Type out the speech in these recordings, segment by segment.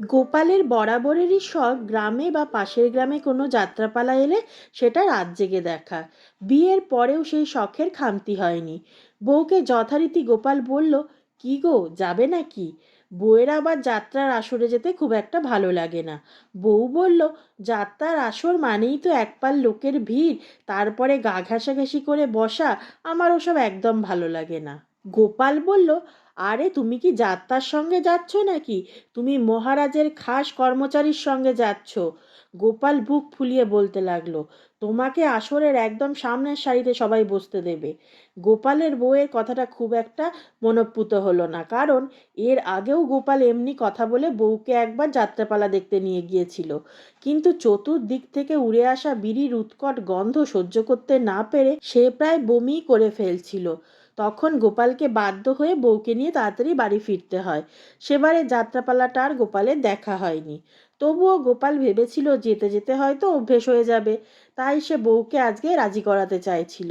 গোপালের বরাবরেরই শখ গ্রামে বা পাশের গ্রামে কোনো যাত্রাপালা এলে সেটা রাত জেগে দেখা। বিয়ের পরেও সেই শখের খামতি হয়নি। বউকে যথারীতি গোপাল বলল, কি গো, যাবে নাকি? বউয়ের আবার যাত্রার আসরে যেতে খুব একটা ভালো লাগে না। বউ বলল, যাত্রার আসর মানেই তো একপাল লোকের ভিড়, তারপরে গা ঘাসাঘাসি করে বসা, আমার ওসব একদম ভালো লাগে না। গোপাল বলল, আরে, তুমি কি যাত্রার সঙ্গে যাচ্ছ নাকি? তুমি মহারাজের খাস কর্মচারীর সঙ্গে যাচ্ছ। গোপাল বুক ফুলিয়ে বলতে লাগল, তোমাকে আসরের একদম সামনের সারিতে সবাই বসতে দেবে। গোপালের বউয়ের কথাটা খুব একটা মনঃপুত হলো না, কারণ এর আগেও গোপাল এমনি কথা বলে বউকে একবার যাত্রাপালা দেখতে নিয়ে গিয়েছিল। কিন্তু চতুর্দিক থেকে উড়ে আসা বিড়ির উৎকট গন্ধ সহ্য করতে না পেরে সে প্রায় বমি করে ফেলছিল। তখন গোপালকে বাধ্য হয়ে বউকে নিয়ে তাড়াতাড়ি বাড়ি ফিরতে হয়। সেবারে যাত্রাপালাটা আর গোপালের দেখা হয়নি। তবুও গোপাল ভেবেছিল যেতে যেতে হয়তো অভ্যেস হয়ে যাবে। তাই সে বউকে আজকে রাজি করাতে চাইছিল।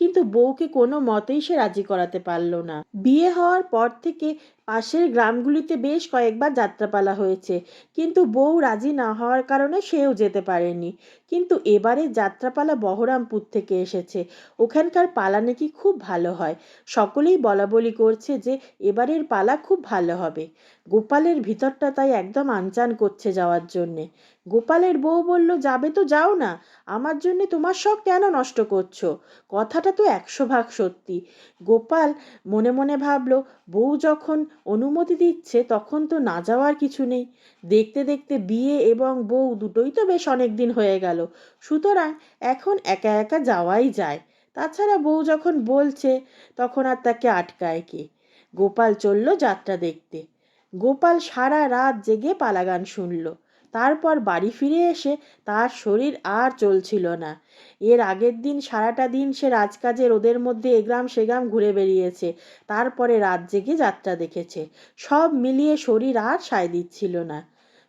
কিন্তু বউকে কোনো মতেই সে রাজি করাতে পারল না। বিয়ে হওয়ার পর থেকে পাশের গ্রামগুলিতে বেশ কয়েকবার যাত্রাপালা হয়েছে। কিন্তু বউ রাজি না হওয়ার কারণে সেও যেতে পারেনি। কিন্তু এবারে যাত্রাপালা বহরামপুর থেকে এসেছে। ওখানকার পালা নাকি খুব ভালো হয়। সকলেই বলা বলি করছে যে, এবারের পালা খুব ভালো হবে। গোপালের ভিতরটা তাই একদম আনচান করছে যাওয়ার জন্যে। গোপালের বউ বলল, যাবে তো, যাও না। আমার জন্যে তোমার শখ কেন নষ্ট করছ? কথাটা তো একশো ভাগ সত্যি। গোপাল মনে মনে ভাবলো, বউ যখন অনুমতি দিচ্ছে, তখন তো না যাওয়ার কিছু নেই। দেখতে দেখতে বিয়ে এবং বউ দুটোই তো বেশ অনেক দিন হয়ে গেল। সুতরাং এখন একা একা যাওয়াই যায়। তাছাড়া বউ যখন বলছে, তখন আর তাকে আটকায় কে? গোপাল চলল যাত্রা দেখতে। গোপাল সারা রাত জেগে পালাগান শুনল। তারপর বাড়ি ফিরে এসে তার শরীর আর চলছিল না। এর আগের দিন সারাটা দিন সে রাজকাজে রোদের মধ্যে এগ্রাম সেগ্রাম ঘুরে বেরিয়েছে তারপরে রাত জেগে যাত্রা দেখেছে। সব মিলিয়ে শরীর আর সায় দিচ্ছিল না।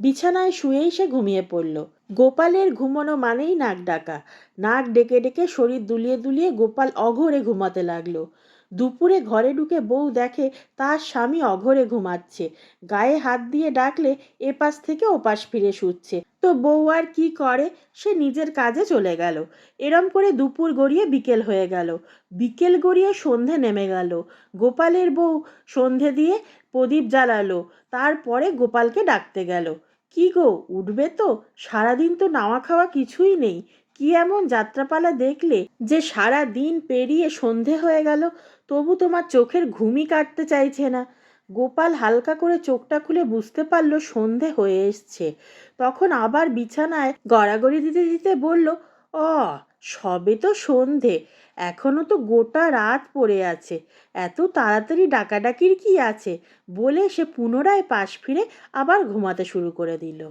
বিছানায় শুয়েই সে ঘুমিয়ে পড়ল। গোপালের ঘুমানো মানেই নাক ডাকা। নাক ডেকে ডেকে শরীর দুলিয়ে দুলিয়ে গোপাল অঘরে ঘুমাতে লাগল। দুপুরে ঘরে ঢুকে বউ দেখে তার স্বামী অঘরে ঘুমাচ্ছে। গায়ে হাত দিয়ে ডাকলে এপাশ থেকে ওপাশ ফিরে শুচ্ছে। তো বউ আর কি করে? সে নিজের কাজে চলে গেল। এরম করে দুপুর গড়িয়ে বিকেল হয়ে গেল। বিকেল গড়িয়ে সন্ধে নেমে গেল। গোপালের বউ সন্ধে দিয়ে প্রদীপ জ্বালালো। তারপরে গোপালকে ডাকতে গেল। কি গো, উঠবে তো? সারাদিন তো নাওয়া খাওয়া কিছুই নেই। কি এমন যাত্রাপালা দেখলে যে সারা দিন পেরিয়ে সন্ধে হয়ে গেল? তবু তোমার চোখের ঘুমই কাটতে চাইছে না। গোপাল হালকা করে চোখটা খুলে বুঝতে পারল সন্ধে হয়ে এসছে। তখন আবার বিছানায় গড়াগড়ি দিতে দিতে বলল, অ, সবে তো সন্ধে। এখনও তো গোটা রাত পড়ে আছে। এত তাড়াতাড়ি ডাকাডাকির কি আছে? বলে সে পুনরায় পাশ ফিরে আবার ঘুমাতে শুরু করে দিল।